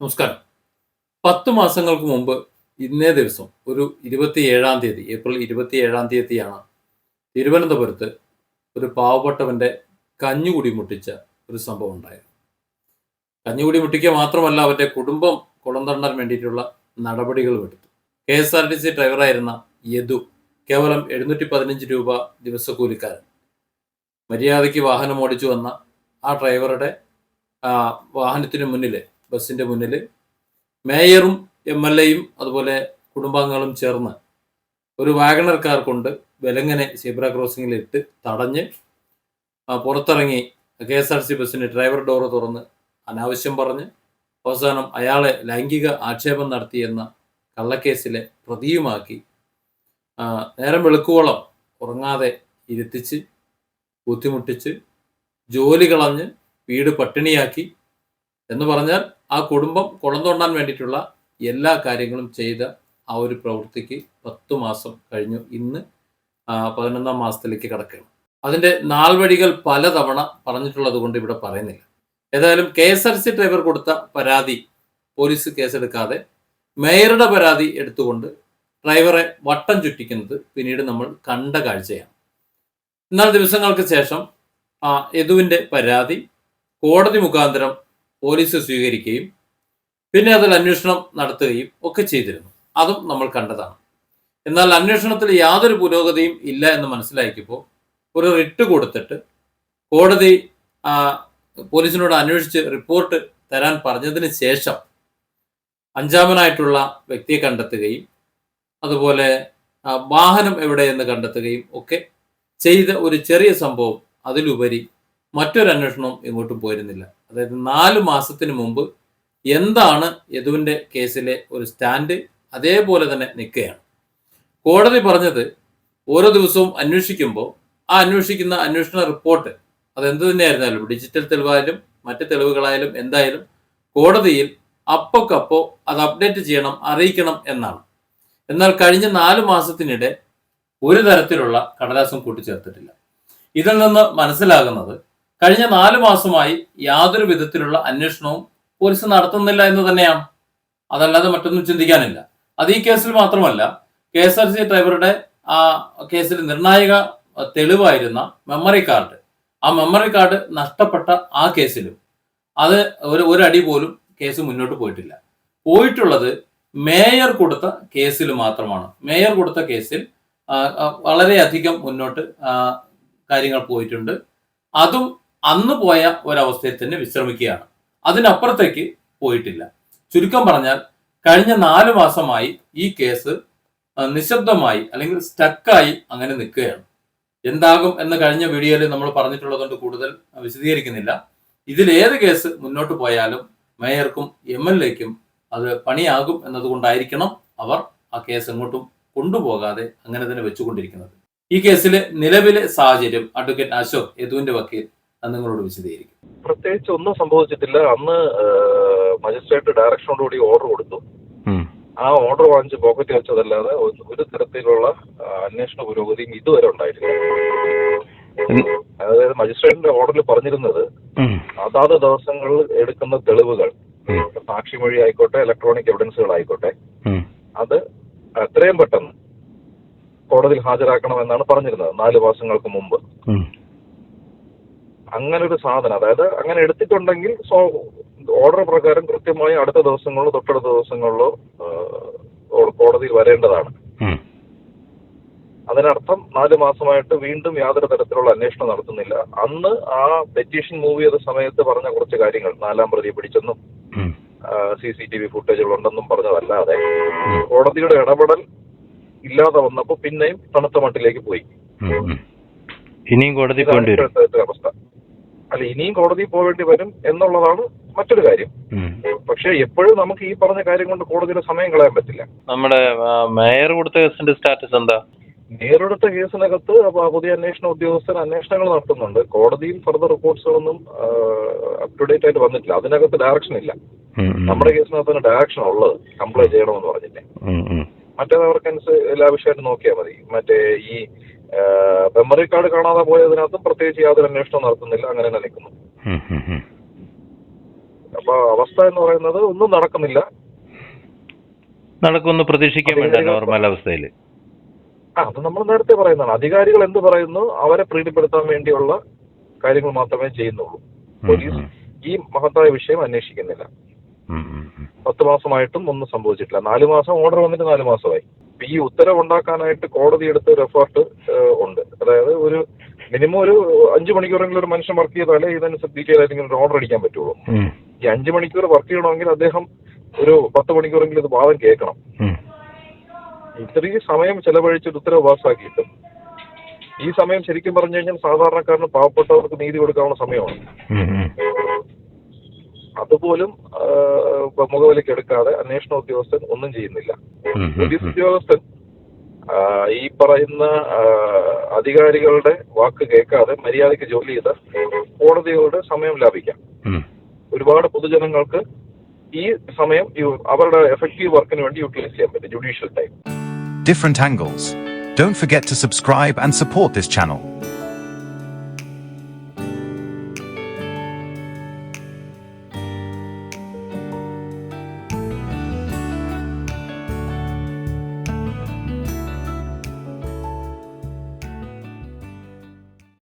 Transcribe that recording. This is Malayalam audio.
നമസ്കാരം. പത്ത് മാസങ്ങൾക്ക് മുമ്പ് ഇന്നേ ദിവസം ഒരു ഇരുപത്തി ഏഴാം തീയതി ഏപ്രിൽ ഇരുപത്തി ഏഴാം തീയതിയാണ് തിരുവനന്തപുരത്ത് ഒരു പാവപ്പെട്ടവന്റെ കഞ്ഞുകുടി മുട്ടിച്ച ഒരു സംഭവം ഉണ്ടായത്. കഞ്ഞുകുടി മുട്ടിക്കുക മാത്രമല്ല അവന്റെ കുടുംബം കുളം തണ്ടാൻ വേണ്ടിയിട്ടുള്ള നടപടികളും എടുത്തു. K S R T C ഡ്രൈവറായിരുന്ന Yadu കേവലം എഴുന്നൂറ്റി പതിനഞ്ച് രൂപ ദിവസക്കൂലിക്കാരൻ. മര്യാദയ്ക്ക് വാഹനം ഓടിച്ചു വന്ന ആ ഡ്രൈവറുടെ വാഹനത്തിന് മുന്നിൽ ബസ്സിന്റെ മുന്നിൽ മേയറും എം എൽ എയും അതുപോലെ കുടുംബാംഗങ്ങളും ചേർന്ന് ഒരു വാഗണർ കാർ കൊണ്ട് വെലങ്ങനെ സീബ്ര ക്രോസിംഗിൽ ഇട്ട് തടഞ്ഞ് പുറത്തിറങ്ങി കെ എസ് ആർ സി ബസ്സിന്റെ ഡ്രൈവർ ഡോറ് തുറന്ന് അനാവശ്യം പറഞ്ഞ് അവസാനം അയാളെ ലൈംഗിക ആക്ഷേപം നടത്തിയെന്ന കള്ളക്കേസിലെ പ്രതിയുമാക്കി. നേരം വെളുക്കുവോളം ഉറങ്ങാതെ ഇരുത്തിച്ച് ബുദ്ധിമുട്ടിച്ച് ജോലി കളഞ്ഞ് വീട് പട്ടിണിയാക്കി എന്ന് പറഞ്ഞാൽ ആ കുടുംബം കുളം തോണ്ടാൻ വേണ്ടിയിട്ടുള്ള എല്ലാ കാര്യങ്ങളും ചെയ്ത ആ ഒരു പ്രവൃത്തിക്ക് പത്തു മാസം കഴിഞ്ഞു. ഇന്ന് പതിനൊന്നാം മാസത്തിലേക്ക് കടക്കുകയാണ്. അതിന്റെ നാൾവഴികൾ പലതവണ പറഞ്ഞിട്ടുള്ളത് കൊണ്ട് ഇവിടെ പറയുന്നില്ല. ഏതായാലും K S R C driver കൊടുത്ത പരാതി പോലീസ് കേസെടുക്കാതെ മേയറുടെ പരാതി എടുത്തുകൊണ്ട് ഡ്രൈവറെ വട്ടം ചുറ്റിക്കുന്നത് പിന്നീട് നമ്മൾ കണ്ട കാഴ്ചയാണ്. എന്നാൽ ദിവസങ്ങൾക്ക് ശേഷം ആ യദുവിന്റെ പരാതി കോടതി മുഖാന്തരം പോലീസ് സ്വീകരിക്കുകയും പിന്നെ അതിൽ അന്വേഷണം നടത്തുകയും ഒക്കെ ചെയ്തിരുന്നു. അതും നമ്മൾ കണ്ടതാണ്. എന്നാൽ അന്വേഷണത്തിൽ യാതൊരു പുരോഗതിയും ഇല്ല എന്ന് മനസ്സിലാക്കിയപ്പോൾ ഒരു റിട്ട് കൊടുത്തിട്ട് കോടതി പോലീസിനോട് അന്വേഷിച്ച് റിപ്പോർട്ട് തരാൻ പറഞ്ഞതിന് ശേഷം അഞ്ചാമനായിട്ടുള്ള വ്യക്തിയെ കണ്ടെത്തുകയും അതുപോലെ വാഹനം എവിടെയെന്ന് കണ്ടെത്തുകയും ഒക്കെ ചെയ്ത ഒരു ചെറിയ സംഭവം അതിലുപരി മറ്റൊരു അന്വേഷണവും ഇങ്ങോട്ടും പോയിരുന്നില്ല. അതായത് നാല് മാസത്തിന് മുമ്പ് എന്താണ് യദുവിന്റെ കേസിലെ ഒരു സ്റ്റാൻഡ് അതേപോലെ തന്നെ നിൽക്കുകയാണ്. കോടതി പറഞ്ഞത് ഓരോ ദിവസവും അന്വേഷിക്കുമ്പോൾ ആ അന്വേഷിക്കുന്ന അന്വേഷണ റിപ്പോർട്ട് അതെന്ത് തന്നെയായിരുന്നാലും ഡിജിറ്റൽ തെളിവായാലും മറ്റ് തെളിവുകളായാലും എന്തായാലും കോടതിയിൽ അപ്പോക്കപ്പോ അത് അപ്ഡേറ്റ് ചെയ്യണം അറിയിക്കണം എന്നാണ്. എന്നാൽ കഴിഞ്ഞ നാല് മാസത്തിനിടെ ഒരു തരത്തിലുള്ള കടലാസം കൂട്ടിച്ചേർത്തിട്ടില്ല. ഇതിൽ നിന്ന് മനസ്സിലാകുന്നത് കഴിഞ്ഞ നാല് മാസമായി യാതൊരു വിധത്തിലുള്ള അന്വേഷണവും പോലീസ് നടത്തുന്നില്ല എന്ന് തന്നെയാണ്. അതല്ലാതെ മറ്റൊന്നും ചിന്തിക്കാനില്ല. അത് ഈ കേസിൽ മാത്രമല്ല കെ എസ് ആർ സി ഡ്രൈവറുടെ ആ കേസിൽ നിർണായക തെളിവായിരുന്ന മെമ്മറി കാർഡ്. ആ മെമ്മറി കാർഡ് നഷ്ടപ്പെട്ട ആ കേസിലും അത് ഒരു ഒരടി പോലും കേസ് മുന്നോട്ട് പോയിട്ടില്ല. പോയിട്ടുള്ളത് മേയർ കൊടുത്ത കേസിൽ മാത്രമാണ്. മേയർ കൊടുത്ത കേസിൽ വളരെയധികം മുന്നോട്ട് കാര്യങ്ങൾ പോയിട്ടുണ്ട്. അതും അന്ന് പോയ ഒരവസ്ഥയിൽ തന്നെ വിശ്രമിക്കുകയാണ്. അതിനപ്പുറത്തേക്ക് പോയിട്ടില്ല. ചുരുക്കം പറഞ്ഞാൽ കഴിഞ്ഞ നാല് മാസമായി ഈ കേസ് നിശബ്ദമായി അല്ലെങ്കിൽ സ്റ്റക്കായി അങ്ങനെ നിൽക്കുകയാണ്. എന്താകും എന്ന് കഴിഞ്ഞ വീഡിയോയിൽ നമ്മൾ പറഞ്ഞിട്ടുള്ളതുകൊണ്ട് കൂടുതൽ വിശദീകരിക്കുന്നില്ല. ഇതിലേത് കേസ് മുന്നോട്ട് പോയാലും മേയർക്കും എം എൽ എക്കും അത് പണിയാകും എന്നതുകൊണ്ടായിരിക്കണം അവർ ആ കേസ് എങ്ങോട്ടും കൊണ്ടുപോകാതെ അങ്ങനെ തന്നെ വെച്ചുകൊണ്ടിരിക്കുന്നത്. ഈ കേസിലെ നിലവിലെ സാഹചര്യം അഡ്വക്കേറ്റ് അശോക് യദുവിന്റെ വക്കീൽ അത് നിങ്ങളോട് വിശദീകരിക്കും. പ്രത്യേകിച്ച് ഒന്നും സംഭവിച്ചിട്ടില്ല. അന്ന് മജിസ്ട്രേറ്റ് ഡയറക്ഷനോടുകൂടി ഓർഡർ കൊടുത്തു. ആ ഓർഡർ വാങ്ങിച്ച് പോക്കറ്റ് വെച്ചതല്ലാതെ ഒരു- തരത്തിലുള്ള അന്വേഷണ പുരോഗതിയും ഇതുവരെ ഉണ്ടായിട്ടില്ല. അതായത് മജിസ്ട്രേറ്റിന്റെ ഓർഡറിൽ പറഞ്ഞിരുന്നത്. അതാത് ദിവസങ്ങളിൽ എടുക്കുന്ന തെളിവുകൾ സാക്ഷി മൊഴി ആയിക്കോട്ടെ ഇലക്ട്രോണിക് എവിഡൻസുകൾ ആയിക്കോട്ടെ അത് എത്രയും പെട്ടെന്ന് കോടതിയിൽ ഹാജരാക്കണമെന്നാണ് പറഞ്ഞിരുന്നത് നാല് മാസങ്ങൾക്ക് മുമ്പ്. അങ്ങനെ ഒരു സാധനം. അതായത് അങ്ങനെ എടുത്തിട്ടുണ്ടെങ്കിൽ സോ ഓർഡർ പ്രകാരം കൃത്യമായി അടുത്ത ദിവസങ്ങളിലോ തൊട്ടടുത്ത ദിവസങ്ങളിലോ കോടതിയിൽ വരേണ്ടതാണ്. അതിനർത്ഥം നാല് മാസമായിട്ട് വീണ്ടും യാതൊരു തരത്തിലുള്ള അന്വേഷണം നടത്തുന്നില്ല. അന്ന് ആ പെറ്റീഷൻ മൂവ് ചെയ്ത സമയത്ത് പറഞ്ഞ കുറച്ച് കാര്യങ്ങൾ നാലാം പ്രതി പിടിച്ചെന്നും. സി സി ടി വി ഫുട്ടേജുകൾ ഉണ്ടെന്നും പറഞ്ഞതല്ലാതെ കോടതിയുടെ ഇടപെടൽ ഇല്ലാതെ വന്നപ്പോൾ പിന്നെയും തണുത്ത മട്ടിലേക്ക് പോയി. ഇനിയും കോടതി അവസ്ഥ. അല്ല ഇനിയും കോടതി പോകേണ്ടി വരും എന്നുള്ളതാണ് മറ്റൊരു കാര്യം. പക്ഷേ എപ്പോഴും നമുക്ക് ഈ പറഞ്ഞ കാര്യം കൊണ്ട് കോടതിയുടെ സമയം കളയാൻ പറ്റില്ല. നമ്മുടെ മേയർ കൊടുത്ത കേസിന്റെ സ്റ്റാറ്റസ് എന്താ? നേരിടുത്ത കേസിനകത്ത് അപ്പൊ പുതിയ അന്വേഷണ ഉദ്യോഗസ്ഥർ അന്വേഷണങ്ങൾ നടത്തുന്നുണ്ട്. കോടതിയിൽ ഫർദർ റിപ്പോർട്ട്സുകളൊന്നും അപ് ടു ഡേറ്റ് ആയിട്ട് വന്നിട്ടില്ല. അതിനകത്ത് ഡയറക്ഷൻ ഇല്ല. നമ്മുടെ കേസിനകത്ത് തന്നെ ഡയറക്ഷൻ ഉള്ളത്. കംപ്ലൈ ചെയ്യണമെന്ന് പറഞ്ഞില്ലേ. മറ്റേത് അവർക്ക് ലാവിഷായിട്ട് നോക്കിയാൽ മതി. മറ്റേ ഈ മെമ്മറി കാർഡ് കാണാതെ പോയതിനകത്തും പ്രത്യേകിച്ച് യാതൊരു അന്വേഷണം നടത്തുന്നില്ല. അങ്ങനെ തന്നെ നിൽക്കുന്നു. അപ്പൊ അവസ്ഥ എന്ന് പറയുന്നത് ഒന്നും നടക്കുന്നില്ല. നടക്കുമെന്ന് പ്രതീക്ഷിക്കാൻ വേണ്ട നോർമൽ അവസ്ഥയിൽ ആ അത് നമ്മൾ നേരത്തെ പറയുന്നതാണ്. അധികാരികൾ എന്ത് പറയുന്നു? അവരെ പ്രീതിപ്പെടുത്താൻ വേണ്ടിയുള്ള കാര്യങ്ങൾ മാത്രമേ ചെയ്യുന്നുള്ളൂ. പോലീസ് ഈ മഹത്തായ വിഷയം അന്വേഷിക്കുന്നില്ല. പത്ത് മാസമായിട്ടും ഒന്നും സംഭവിച്ചിട്ടില്ല. നാല് മാസം ഓർഡർ വന്നിട്ട് നാല് മാസമായി. ഈ ഉത്തരവുണ്ടാക്കാനായിട്ട് കോടതി എടുത്ത ഒരു എഫേർട്ട് ഉണ്ട്. അതായത് ഒരു മിനിമം ഒരു അഞ്ചു മണിക്കൂറെങ്കിലും ഒരു മനുഷ്യൻ വർക്ക് ചെയ്താലേ ഇതനുസരിച്ച് ഡീറ്റെയിൽ ആയിട്ട് ഇങ്ങനെ ഒരു ഓർഡർ അടിക്കാൻ പറ്റുള്ളൂ. ഈ അഞ്ചു മണിക്കൂർ വർക്ക് ചെയ്യണമെങ്കിൽ അദ്ദേഹം ഒരു പത്ത് മണിക്കൂറെങ്കിലും ഇത് വാദം കേൾക്കണം. ഇത്രയും സമയം ചെലവഴിച്ച് ഒരു ഉത്തരവ് പാസ്സാക്കിയിട്ട് ഈ സമയം ശരിക്കും പറഞ്ഞു കഴിഞ്ഞാൽ സാധാരണക്കാരന് പാവപ്പെട്ടവർക്ക് നീതി കൊടുക്കാവുന്ന സമയമാണ്. അതുപോലും മുഖവിലേക്ക് എടുക്കാതെ അന്വേഷണ ഉദ്യോഗസ്ഥൻ ഒന്നും ചെയ്യുന്നില്ല. പോലീസ് ഉദ്യോഗസ്ഥൻ ഈ പറയുന്ന അധികാരികളുടെ വാക്ക് കേൾക്കാതെ മര്യാദയ്ക്ക് ജോലി ചെയ്ത് കോടതികളുടെ സമയം ലാഭിക്കാം. ഒരുപാട് പൊതുജനങ്ങൾക്ക് ഈ സമയം അവരുടെ എഫക്റ്റീവ് വർക്കിന് വേണ്ടി യൂട്ടിലൈസ് ചെയ്യാൻ പറ്റും judicial time. Different angles don't forget to subscribe and support this channel.